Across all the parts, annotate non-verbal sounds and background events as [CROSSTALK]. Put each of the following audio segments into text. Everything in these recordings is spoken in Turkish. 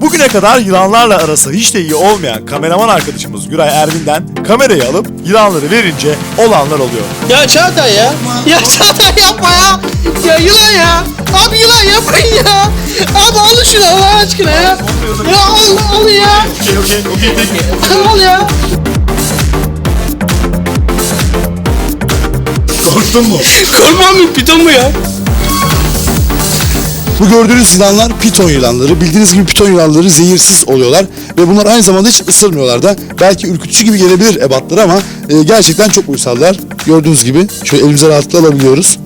Bugüne kadar yılanlarla arası hiç de iyi olmayan kameraman arkadaşımız Güray Ervin'den kamerayı alıp yılanları verince olanlar oluyor. Ya Çağatay ya. Ya [LAUGHS] Çağatay yapma ya. Ya yılan ya. Abi yılan yapmayın ya. Abi alın şunu Allah aşkına ya. Ya al, al ya. Okey okey okey peki. Al ya. Korktun mu? Korkmam mı? Piton mu ya? Bu gördüğünüz yılanlar piton yılanları. Bildiğiniz gibi piton yılanları zehirsiz oluyorlar ve bunlar aynı zamanda hiç ısırmıyorlar da. Belki ürkütücü gibi gelebilir ebatları ama e, gerçekten çok uysallar. Gördüğünüz gibi şöyle elimize rahatlıkla alabiliyoruz.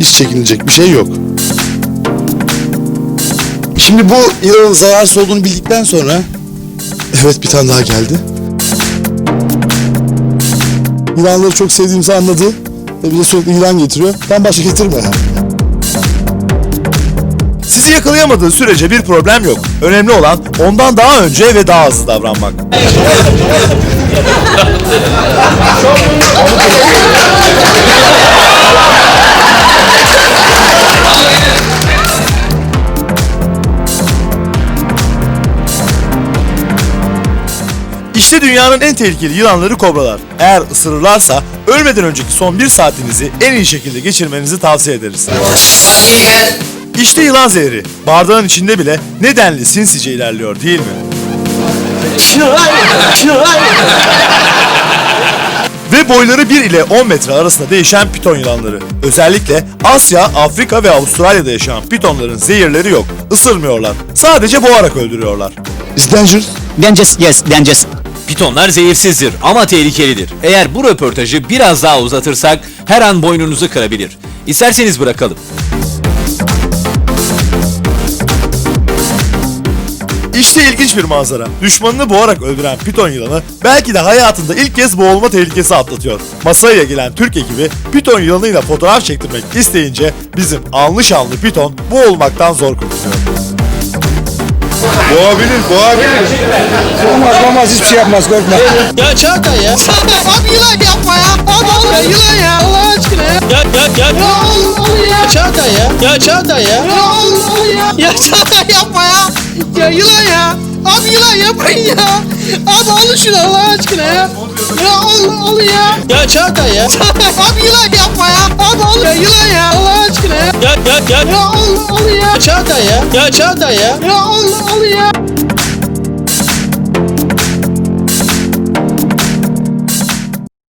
Hiç çekinilecek bir şey yok. Şimdi bu yılanın zararsız olduğunu bildikten sonra evet bir tane daha geldi. Yılanları çok sevdiğimizi anladı ve bize sürekli yılan getiriyor. Ben başka getirme. Sizi yakalayamadığı sürece bir problem yok. Önemli olan ondan daha önce ve daha hızlı davranmak. İşte dünyanın en tehlikeli yılanları kobralar. Eğer ısırırlarsa ölmeden önceki son bir saatinizi en iyi şekilde geçirmenizi tavsiye ederiz. İşte yılan zehri. Bardağın içinde bile nedenli sinsice ilerliyor değil mi? Ve boyları 1 ile 10 metre arasında değişen piton yılanları. Özellikle Asya, Afrika ve Avustralya'da yaşayan pitonların zehirleri yok. Isırmıyorlar. Sadece boğarak öldürüyorlar. Is dangerous? Dangerous, yes, dangerous. Pitonlar zehirsizdir ama tehlikelidir. Eğer bu röportajı biraz daha uzatırsak her an boynunuzu kırabilir. İsterseniz bırakalım. İşte ilginç bir manzara. Düşmanını boğarak öldüren piton yılanı belki de hayatında ilk kez boğulma tehlikesi atlatıyor. Masaya gelen Türk ekibi piton yılanıyla fotoğraf çektirmek isteyince bizim anlı şanlı piton boğulmaktan zor kurtuluyor. Boğabilir, boğabilir. Olmaz, olmaz hiçbir şey yapmaz korkma. Ya Çağatay ya. Abi yılan yapma ya. Abi yılan ya. Allah aşkına ya. Ya ya ya. Ya ya. Çağatay ya. Ya Çağatay ya. Ya al, al ya. Ya Çağatay yapma ya. Ya yılan ya. Abi yılan yapmayın ya. Abi alın şunu Allah aşkına ya. Ya al, al ya. Ya Çağatay ya. Abi yılan yapma ya. Abi al ya yılan ya. Allah aşkına ya. Ya ya ya. Ya al, al ya. Çağatay ya. Ya Çağatay ya. Ya al, al ya.